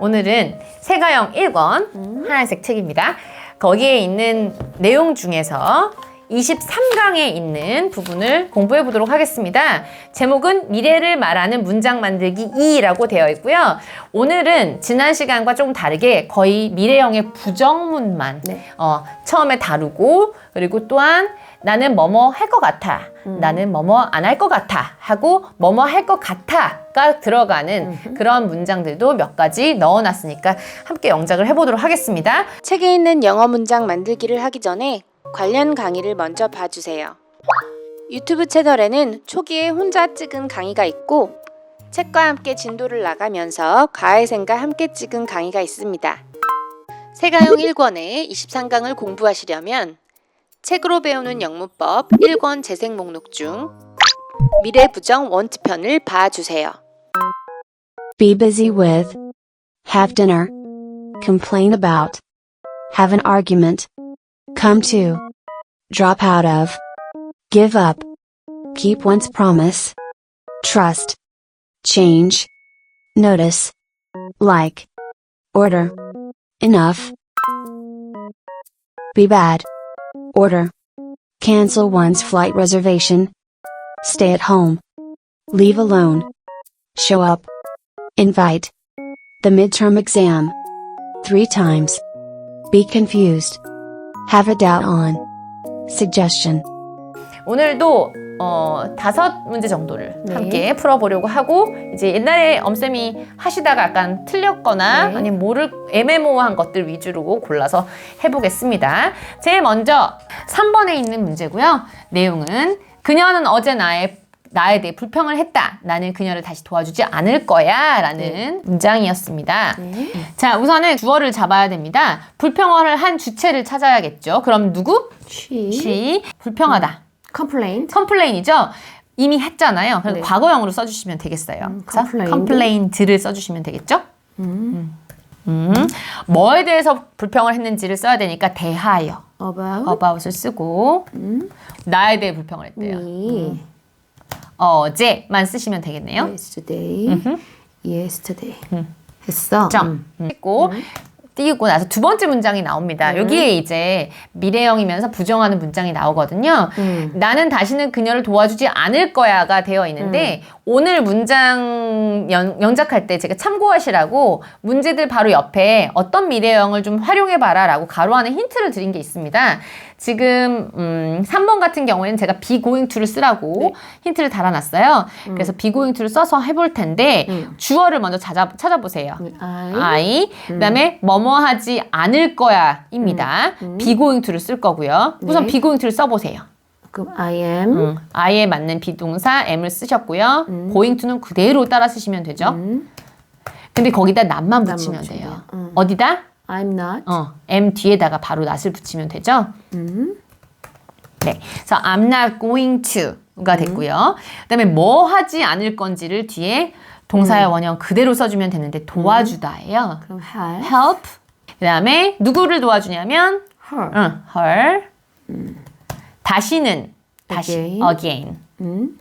오늘은 세가형 1권 하얀색 책입니다. 거기에 있는 내용 중에서 23강에 있는 부분을 공부해 보도록 하겠습니다. 제목은 미래를 말하는 문장 만들기 2라고 되어 있고요. 오늘은 지난 시간과 조금 다르게 거의 미래형의 부정문만 네. 어, 처음에 다루고 그리고 또한 나는 뭐뭐 할 것 같아. 나는 뭐뭐 안 할 것 같아. 하고 뭐뭐 할 것 같아가 들어가는 그런 문장들도 몇 가지 넣어놨으니까 함께 영작을 해보도록 하겠습니다. 책에 있는 영어 문장 만들기를 하기 전에 관련 강의를 먼저 봐주세요. 유튜브 채널에는 초기에 혼자 찍은 강의가 있고 책과 함께 진도를 나가면서 가해생과 함께 찍은 강의가 있습니다. 세가형 1권의 23강을 공부하시려면 책으로 배우는 영문법 1권 재생 목록 중 미래 부정 원트편을 봐주세요. Be busy with. Have dinner. Complain about. Have an argument. Come to. Drop out of. Give up. Keep one's promise. Trust. Change. Notice. Like. Order. Enough. Be bad. Order. Cancel one's flight reservation. Stay at home. Leave alone. Show up. Invite. The midterm exam. Three times. Be confused. Have a doubt on. Suggestion. 오늘도 어, 다섯 문제 정도를 네. 함께 풀어보려고 하고 이제 옛날에 엄쌤이 하시다가 약간 틀렸거나 네. 아니면 모를 애매모호한 것들 위주로 골라서 해보겠습니다. 제일 먼저 3번에 있는 문제고요. 내용은 그녀는 어제 나의 나에 대해 불평을 했다. 나는 그녀를 다시 도와주지 않을 거야. 라는 문장이었습니다. 네. 자, 우선은 주어를 잡아야 됩니다. 불평을 한 주체를 찾아야겠죠. 그럼 누구? She she. 불평하다. complained. 컴플레인이죠. 이미 했잖아요. 그래서 네. 과거형으로 써주시면 되겠어요. 음, 그래서 complained. 컴플레인트를 써주시면 되겠죠. 음. 음. 뭐에 대해서 불평을 했는지를 써야 되니까 대하여 About about을 쓰고 나에 대해 불평을 했대요. me. 어제만 쓰시면 되겠네요. Yesterday. Yesterday. 했어. 점 음. 했고 띄우고 나서 두 번째 문장이 나옵니다. 여기에 이제 미래형이면서 부정하는 문장이 나오거든요. 음. 나는 다시는 그녀를 도와주지 않을 거야가 되어 있는데 오늘 문장 연, 영작할 때 제가 참고하시라고 문제들 바로 옆에 어떤 미래형을 좀 활용해 봐라라고 가로 안에 힌트를 드린 게 있습니다. 지금 음, 3번 같은 경우에는 제가 be going to를 쓰라고 힌트를 달아놨어요. 그래서 be going to를 써서 해볼 텐데 주어를 먼저 찾아, 찾아보세요. I. I 그다음에 뭐뭐 하지 않을 거야입니다. be going to를 쓸 거고요. 우선 네. be going to를 써보세요. 그럼 I am. 음, I에 맞는 비동사 am을 쓰셨고요. going to는 그대로 따라 쓰시면 되죠. 근데 거기다 not만 붙이면. 돼요. 음. 어디다? I'm not. 어, am 뒤에다가 바로 not을 붙이면 되죠. 네, 그래서 I'm not going to가 됐고요. 그다음에 뭐 하지 않을 건지를 뒤에 동사의 원형 그대로 써주면 되는데 도와주다예요. 그럼 have. help. 그다음에 누구를 도와주냐면 Her. 응, her. 다시는 다시 Again. again. 음.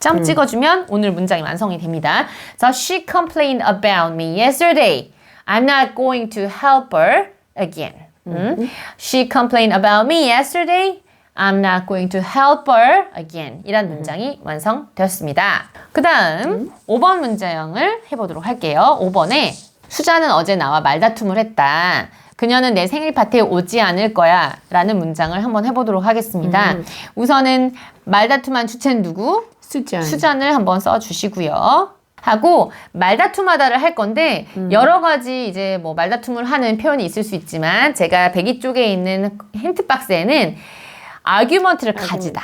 점 찍어주면 오늘 문장이 완성이 됩니다. So she complained about me yesterday. I'm not going to help her again. 음. She complained about me yesterday. I'm not going to help her again. 이란 문장이 완성되었습니다. 그 다음 5번 문장을 해보도록 할게요. 5번에 수자는 어제 나와 말다툼을 했다. 그녀는 내 생일 파티에 오지 않을 거야. 라는 문장을 한번 해보도록 하겠습니다. 우선은 말다툼한 주체는 누구? 수잔. 수잔을 한번 써주시고요. 하고 말다툼하다를 할 건데 여러 가지 이제 뭐 말다툼을 하는 표현이 있을 수 있지만 제가 배기 쪽에 있는 힌트 박스에는 argument를 가지다.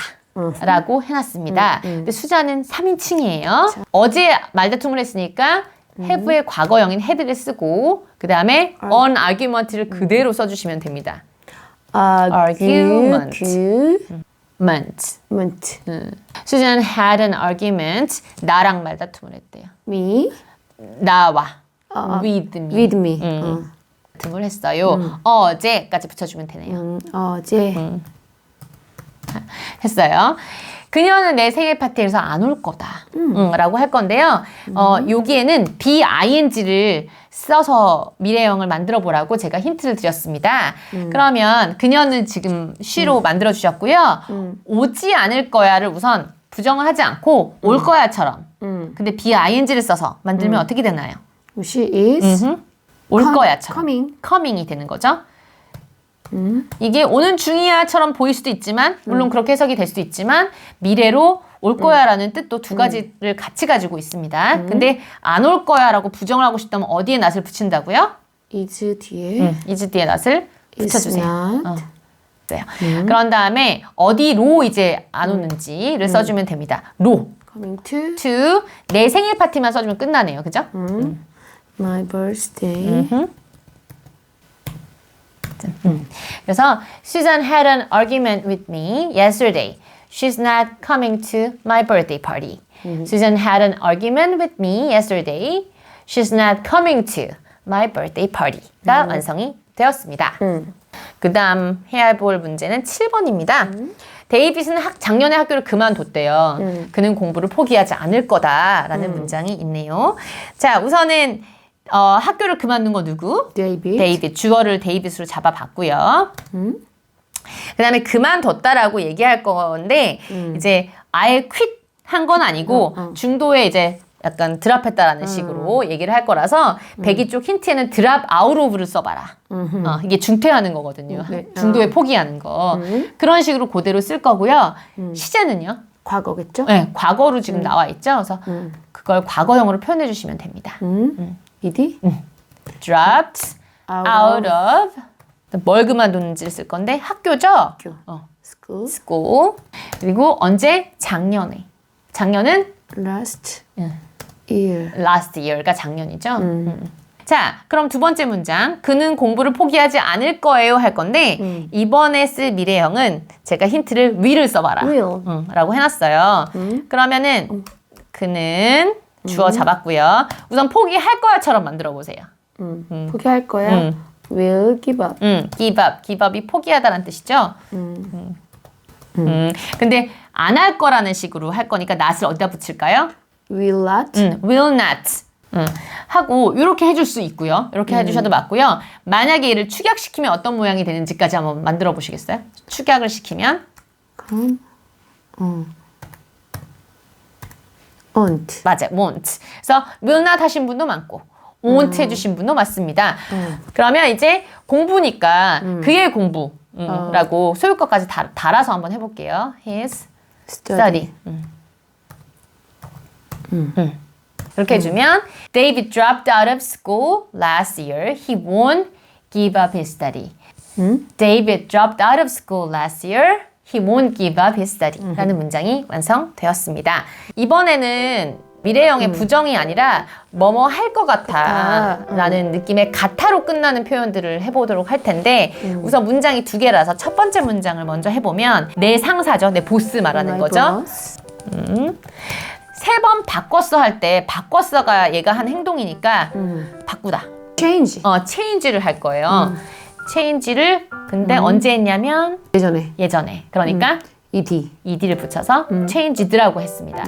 라고 해놨습니다. 근데 수자는 3인칭이에요. 어제 말다툼을 했으니까 have의 과거형인 had를 쓰고 그 다음에 on argument를 그대로 써주시면 됩니다. Argument. Argument. ment. 수잔 had an argument. 나랑 말다툼을 했대요. Me. 나와 어, with me With me. 음. 말다툼을 했어요. 어제까지 붙여주면 되네요. 어. 음, 어제. 했어요. 그녀는 내 생일 파티에서 안 올 거다. 음, 라고 할 건데요. 어, 여기에는 be ing를 써서 미래형을 만들어 보라고 제가 힌트를 드렸습니다. 그러면 그녀는 지금 she로 만들어 주셨고요. 오지 않을 거야를 우선 부정을 하지 않고 올 거야처럼. 음. 근데 BING를 써서 만들면 어떻게 되나요? She is 음흠. 올 com- 거야처럼. coming. coming이 되는 거죠. 음. 이게 오는 중이야처럼 보일 수도 있지만 물론 그렇게 해석이 될 수도 있지만 미래로 올 거야라는 뜻도 두 가지를 같이 가지고 있습니다. 근데 안 올 거야라고 부정을 하고 싶다면 어디에 낫을 붙인다고요? is 뒤에 음, 이즈 뒤에 낫을 is 붙여주세요. not. 어. 그래요. 그런 다음에 어디로 이제 안 오는지를 써주면 됩니다. 로, coming to to 내 생일 파티만 써주면 끝나네요. 그죠? my birthday. 그래서 Susan had an argument with me yesterday. She's not coming to my birthday party. Susan had an argument with me yesterday. She's not coming to my birthday party가 완성이 되었습니다. 그 다음 해야 볼 문제는 7번입니다. 데이빗은 학, 작년에 학교를 그만뒀대요. 그는 공부를 포기하지 않을 거다라는 문장이 있네요. 자, 우선은 어, 학교를 그만둔 거 누구? David. 데이빗 주어를 데이빗으로 잡아봤고요. 그 다음에 그만뒀다라고 얘기할 건데 이제 아예 퀴트 한건 아니고 중도에 이제 약간 드랍했다라는 식으로 얘기를 할 거라서 백이 쪽 힌트에는 드랍 아웃 오브를 써봐라. 어, 이게 중퇴하는 거거든요. 네. 중도에 포기하는 거. 그런 식으로 그대로 쓸 거고요. 시제는요. 과거겠죠? 네, 과거로 지금 나와 있죠. 그래서 그걸 과거형으로 표현해 주시면 됩니다. 음. 이 디 dropped out, of 뭘 그만뒀는지를 쓸 건데 학교죠. 학교. 어, school school. 그리고 언제? 작년에. 작년은 last year. last year가 작년이죠. 음. 자, 그럼 두 번째 문장. 그는 공부를 포기하지 않을 거예요 할 건데 음. 이번에 쓸 미래형은 제가 힌트를 will을 써봐라. will. 음, 라고 해놨어요. 음. 그러면은 그는 주어 잡았고요. 우선 포기할 거야처럼 만들어 보세요. 음. 포기할 거야. 음. will give up. 음, give up. give up이 포기하다라는 뜻이죠. 음. 음, 근데 안 할 거라는 식으로 할 거니까 not을 어디다 붙일까요? will not. 음, will not. 음, 하고 이렇게 해줄 수 있고요. 이렇게 해주셔도 맞고요. 만약에 얘를 축약시키면 어떤 모양이 되는지까지 한번 만들어 보시겠어요? 축약을 시키면 그럼 어. Won't. 맞아요. won't. 그래서 will not 하신 분도 많고 won't 해주신 분도 많습니다. 그러면 이제 공부니까 그의 공부라고 소유과까지 달, 달아서 한번 해볼게요. His study. 음. 음. 이렇게 해주면 David dropped out of school last year. He won't give up his study. David dropped out of school last year. He won't give up his study. 라는 문장이 완성되었습니다. 이번에는 미래형의 부정이 아니라 뭐뭐 할 것 같아 같아. 라는 느낌의 같아로 끝나는 표현들을 해보도록 할 텐데 우선 문장이 두 개라서 첫 번째 문장을 먼저 해보면 내 상사죠. 내 보스 말하는 거죠. boss. 세번 바꿨어 할 때 바꿨어가 얘가 한 행동이니까 바꾸다. change. 어, 체인지를 할 거예요. 체인지를 근데 언제 했냐면 예전에 예전에. 그러니까 ed. ed를 붙여서 체인지드라고 했습니다.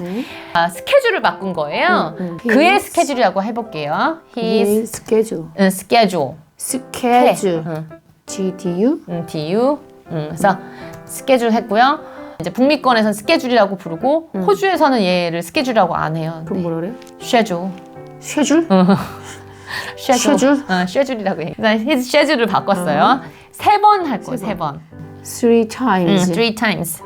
아, 스케줄을 바꾼 거예요. 음, 음. 그의 His- 스케줄이라고 해볼게요. His his schedule. 음, schedule. schedule. 음, GDU. 음, DU. 음, 그래서 스케줄 했고요. 이제 북미권에서는 스케줄이라고 부르고 호주에서는 얘를 스케줄이라고 안 해요. 그럼 뭐라 그래요? 쉐줄. 쉐줄. 쉐줄? 어, 쉐줄이라고 해. his schedule을 바꿨어요. 세 번 할 거예요. 세 번. three 음, times. three times.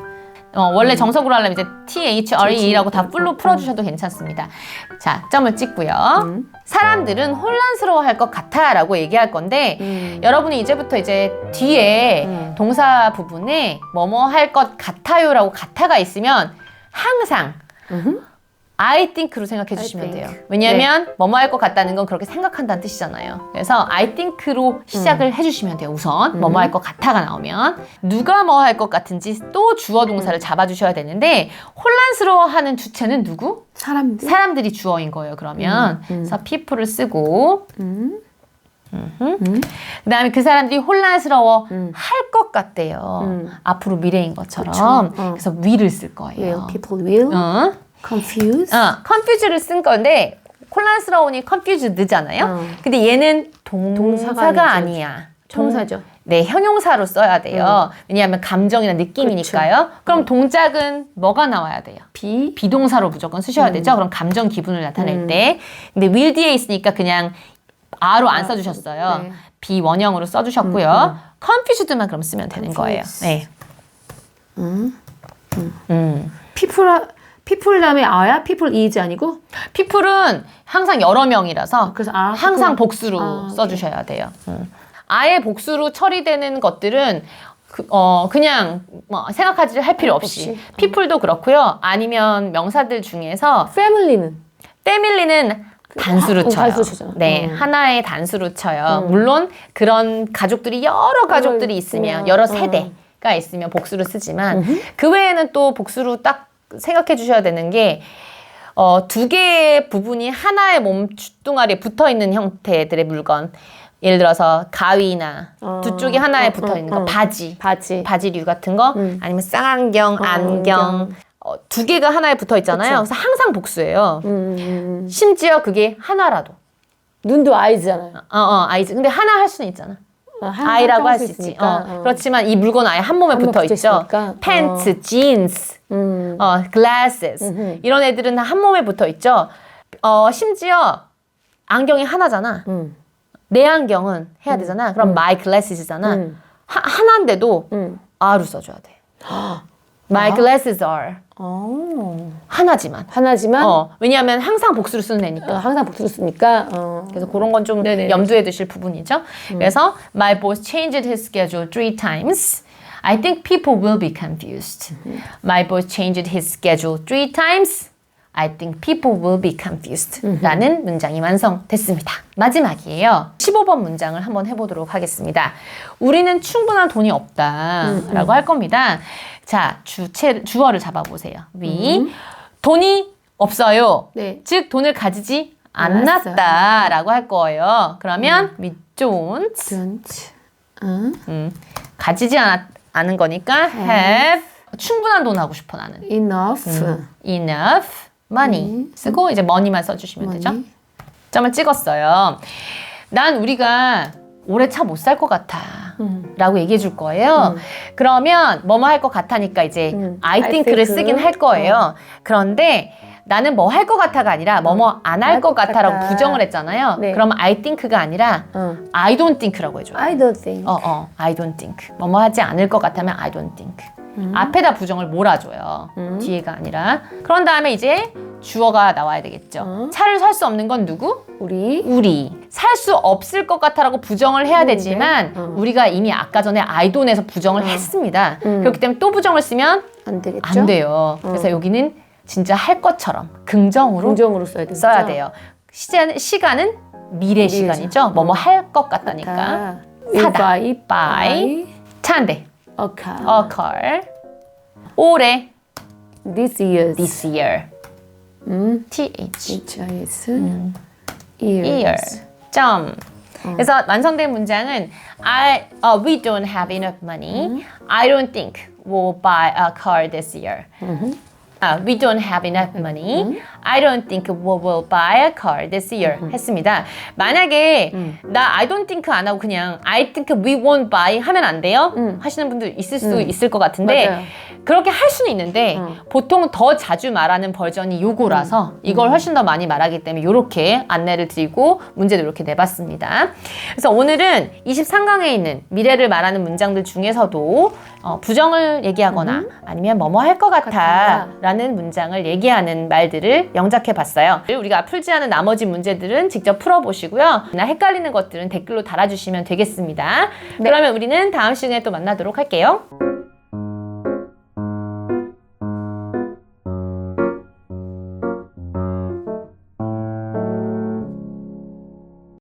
어, 원래 정석으로 하려면 이제 T H R E라고 다 풀로 풀어주셔도 괜찮습니다. 자, 점을 찍고요. 사람들은 혼란스러워 할 것 같아 라고 얘기할 건데 여러분이 이제부터 이제 뒤에 동사 부분에 뭐뭐 할 것 같아요 라고 같아가 있으면 항상 I think로 생각해 주시면 think. 돼요. 왜냐하면 뭐뭐 할 것 같다는 건 그렇게 생각한다는 뜻이잖아요. 그래서 I think로 시작을 해주시면 돼요. 우선 뭐뭐 할 것 같아가 나오면 누가 뭐 할 것 같은지 또 주어 동사를 잡아주셔야 되는데 혼란스러워하는 주체는 누구? 사람들. 사람들이 주어인 거예요. 그러면 그래서 people을 쓰고 음. 그다음에 그 사람들이 혼란스러워 할것 같대요. 음. 앞으로 미래인 것처럼. 어. 그래서 will을 쓸 will 거예요. people will 어? Confuse. 어, confuse를 쓴 건데 혼란스러우니 confused잖아요. 어. 근데 얘는 동사가, 동사가 아니야. 청사죠. 네, 형용사로 써야 돼요. 왜냐하면 감정이나 느낌이니까요. 그럼 동작은 뭐가 나와야 돼요? 비. 비동사로 무조건 쓰셔야 되죠. 그럼 감정 기분을 나타낼 때. 근데 will 뒤에 있으니까 그냥 아로 안 써주셨어요. 네. 비원형으로 써주셨고요. confused만 그럼 쓰면 되는 거예요. 네. 음. people people 다음에 아야 people is 아니고 people은 항상 여러 명이라서 그래서 아, 항상 people. 복수로 아. 써주셔야 돼요. 음. 아예 복수로 처리되는 것들은 그, 어, 그냥 뭐 생각하지 할 필요 없이. 없이. people도 그렇고요. 아니면 명사들 중에서 family는 패밀리는 단수로 어, 쳐요. 단수로 치죠. 네, 음. 하나의 단수로 쳐요. 물론 그런 가족들이 여러 가족들이 어, 있으면. 여러 어. 세대가 있으면 복수로 쓰지만 그 외에는 또 복수로 딱 생각해 주셔야 되는 게 어, 두 개의 부분이 하나의 몸 주둥아리에 붙어 있는 형태들의 물건. 예를 들어서 가위나 어. 두 쪽이 하나에 어, 붙어 있는 어, 거, 어. 바지, 바지. 바지류 같은 거, 음. 아니면 쌍안경, 안경, 안경. 어, 두 개가 하나에 붙어 있잖아요. 그래서 항상 복수예요. 음, 음, 음. 심지어 그게 하나라도. 눈도 아이잖아요. 어, 어, 아이즈. 근데 하나 할 수는 있잖아. 어, 아이라고 할 수 있지. 어. 어. 그렇지만 이 물건 아예 한 몸에 한 붙어 있죠. 팬츠, 진스, 음. 어, glasses. 이런 애들은 다한 몸에 붙어 있죠. 어, 심지어 안경이 하나잖아. 음. 내 안경은 해야 되잖아. 그럼 my glasses잖아. 음. 하, 하나인데도 음. are로 써줘야 돼. My glasses are. 어. 하나지만. 하나지만 어, 왜냐하면 항상 복수를 쓰는 어, 애니까. 항상 복수를 쓰니까 어. 그래서 그런 건 좀 네네. 염두에 두실 부분이죠. 그래서 my boss changed his schedule three times. I think people will be confused. My boss changed his schedule three times. I think people will be confused. 라는 문장이 완성됐습니다. 마지막이에요. 15번 문장을 한번 해보도록 하겠습니다. 우리는 충분한 돈이 없다. 라고 할 겁니다. 자, 주체, 주어를 잡아보세요. We. 돈이 없어요. 네. 즉 돈을 가지지 않았어요. 않았다라고 할 거예요. 그러면 we don't don't 응? 음, 가지지 않았, 않은 거니까 have 충분한 돈 하고 싶어 나는 enough enough money 쓰고 이제 money만 써주시면 되죠. 점을 찍었어요. 난 우리가 올해 차 못 살 것 같아. 라고 얘기해 줄 거예요. 그러면 뭐뭐 할 것 같아니까 이제 음. I I think를 think. 쓰긴 할 거예요. 그런데 나는 뭐 할 것 같아가 아니라 뭐뭐 안할할것것 같아라고 같아. 부정을 했잖아요. 네. 그러면 I think가 아니라 어. I don't think라고 해줘요. I don't think 어, 어, I don't think. 뭐뭐 하지 않을 것 같다면 I don't think. 음. 앞에다 부정을 몰아줘요. 뒤에가 아니라. 그런 다음에 이제 주어가 나와야 되겠죠. 어. 차를 살 수 없는 건 누구? 우리 우리. 살 수 없을 것 같아라고 부정을 해야? 되지만 어. 우리가 이미 아까 전에 don't에서 부정을 했습니다. 음. 그렇기 때문에 또 부정을 쓰면 안 되겠죠? 안 돼요. 그래서 여기는 진짜 할 것처럼 긍정으로 긍정으로 써야. 써야 돼요. 시간, 시간은 미래 시간이죠. 뭐뭐 할 것 같다니까. 아, 사다. buy buy. 차인데 occur 올해 this year this year 음. th H I S years year 점 그래서 완성된 문장은 I uh, we don't have enough money. I don't think we'll buy a car this year. 아, we don't have enough money. I don't think we will buy a car this year. 했습니다. 만약에 나 I don't think 안 하고 그냥 I think we won't buy 하면 안 돼요? 하시는 분들 있을 수 있을 것 같은데 맞아요. 그렇게 할 수는 있는데 보통 더 자주 말하는 버전이 요거라서 이걸 훨씬 더 많이 말하기 때문에 이렇게 안내를 드리고 문제도 이렇게 내봤습니다. 그래서 오늘은 23강에 있는 미래를 말하는 문장들 중에서도 어, 부정을 얘기하거나 아니면 뭐뭐 할 것 같아. 라는 문장을 얘기하는 말들을 영작해 봤어요. 우리가 풀지 않은 나머지 문제들은 직접 풀어보시고요. 나 헷갈리는 것들은 댓글로 달아주시면 되겠습니다. 그러면 우리는 다음 시간에 또 만나도록 할게요.